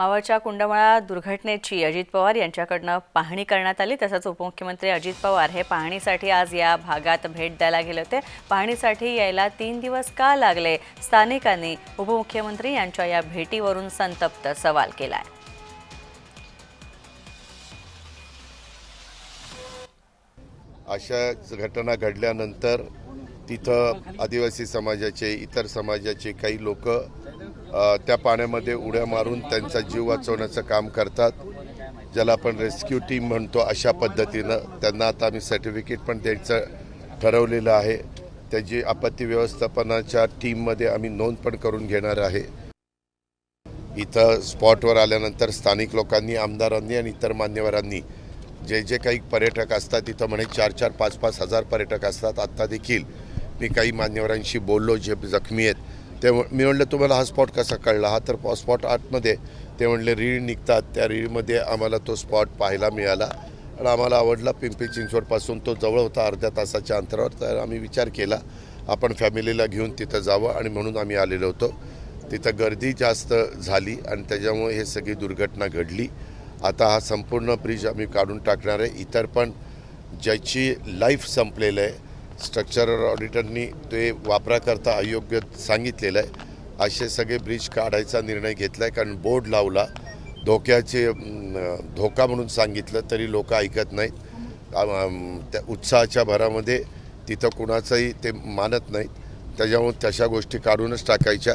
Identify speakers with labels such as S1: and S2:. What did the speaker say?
S1: मावळच्या कुंडमळा दुर्घटनेची अजित पवार यांच्याकडनं पाहणी करण्यात आली. तसंच उपमुख्यमंत्री अजित पवार हे पाहणीसाठी आज या भागात भेट द्यायला गेले होते. पाहणीसाठी यायला तीन दिवस का लागले? स्थानिकांनी उपमुख्यमंत्री यांच्या या भेटीवरून संतप्त सवाल केला आहे
S2: अशा घटना घडल्यानंतर तिथं आदिवासी समाजाचे इतर समाजाचे काही लोक त्या पाण्यामध्ये उड्या मारून त्यांचा जीव वाचवण्याचं काम करतात. ज्याला आपण रेस्क्यू टीम म्हणतो अशा पद्धतीनं त्यांना आता आम्ही सर्टिफिकेट पण द्यायचं ठरवलेलं आहे. त्याची आपत्ती व्यवस्थापनाच्या टीममध्ये आम्ही नोंद पण करून घेणार आहे. इथं स्पॉटवर आल्यानंतर स्थानिक लोकांनी आमदारांनी आणि इतर मान्यवरांनी जे जे काही पर्यटक असतात तिथं म्हणे चार चार पाच पाच हजार पर्यटक असतात. आत्ता देखील मी काही मान्यवरांशी बोललो जे जखमी आहेत. ते मी म्हणलं तुम्हाला हा स्पॉट कसा कळला? हा तर स्पॉट आतमध्ये. ते म्हणले रीळ निघतात. त्या रीळमध्ये आम्हाला तो स्पॉट पाहायला मिळाला. आणि आम्हाला आवडला पिंपरी चिंचवडपासून. तो जवळ होता अर्ध्या तासाच्या अंतरावर. तर आम्ही विचार केला आपण फॅमिलीला घेऊन तिथं जावं. आणि म्हणून आम्ही आलेलो होतो. तिथं गर्दी जास्त झाली आणि त्याच्यामुळे हे सगळी दुर्घटना घडली. आता हा संपूर्ण ब्रिज आम्ही काढून टाकणार आहे. इतर पण ज्याची लाईफ संपलेलं आहे स्ट्रक्चरल ऑडिटरनी ते वापराकरता अयोग्य सांगितलेलं आहे. असे सगळे ब्रिज काढायचा निर्णय घेतला आहे कारण बोर्ड लावला. धोक्याचे धोका म्हणून सांगितलं तरी लोक ऐकत नाहीत. त्या उत्साहाच्या भरामध्ये तिथं कुणाचंही ते मानत नाहीत. त्याच्यामुळे तशा गोष्टी काढूनच टाकायच्या.